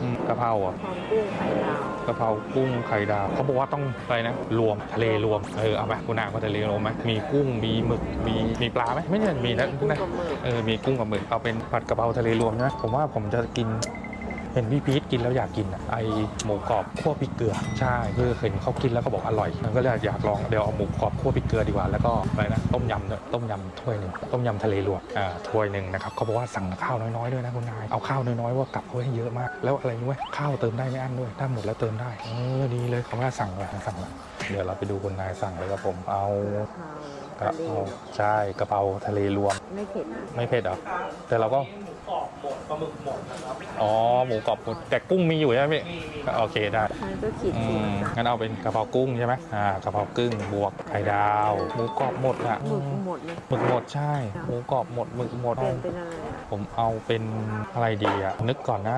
อืมกะเพราอะพร้อมกุ้งไข่ดาวกะเพรากุ้งไข่ดาวเขาบอกว่าต้องอะไรนะรวมทะเลรวมเออเอาไหมคุณอาก็ทะเลรวมไหมมีกุ้งมีหมึกมีมีปลาไหมไม่เนี่ยมีนะกุ้งนะ กับหมึก เออ มีกุ้งกับหมึก เอาเป็นผัดกะเพราทะเลรวมนะ ผมว่าผมจะกิน เห็นพี่พีทกินแล้วอยากกินอะไอหมูกรอบคั่วพริกเกลือใช่คือเห็นเขากินแล้วก็บอกอร่อยมันก็เลยอยากลองเดี๋ยวเอาหมูกรอบคั่วพริกเกลือดีกว่าแล้วก็อะไรนะต้มยำด้วยต้มยำถ้วยหนึ่งต้มยำทะเลรวมอ่าถ้วยหนึ่งนะครับเขาบอกว่าสั่งข้าวน้อยๆด้วยนะคุณนายเอาข้าวน้อยๆว่ากลับเขาให้เยอะมาก แล้วอะไรรู้ไหมข้าวเติมได้ไม่อั้นด้วยถ้าหมดแล้วเติมได้เออดีเลยเขาว่าสั่งเลยสั่งเลยเดี๋ยวเราไปดูคุณนายสั่งเลยครับผมเอากะกะเพราเอาใช่กะเพราทะเลรวม ไม่เผ็ดนะไม่เผ็ดเหรอแต่เราก็ อ๋อหมูกรอบหมดแต่กุ้งมีอยู่ใช่ไหมพี่โอเคได้มันก็ขีดอืสีมจ้ะงั้นเอาเป็นกะเพรากุ้งใช่ไหมอ่ากะเพรากุ้งบวกไข่ดาวหมูกรอบหมดอะหมึกหมดเลยหมึกหมดใช่หมูกรอบหมดหมึกหมด เป็นเป็นอะไรอะผมเอาเป็นอะไรดีอะนึกก่อนนะ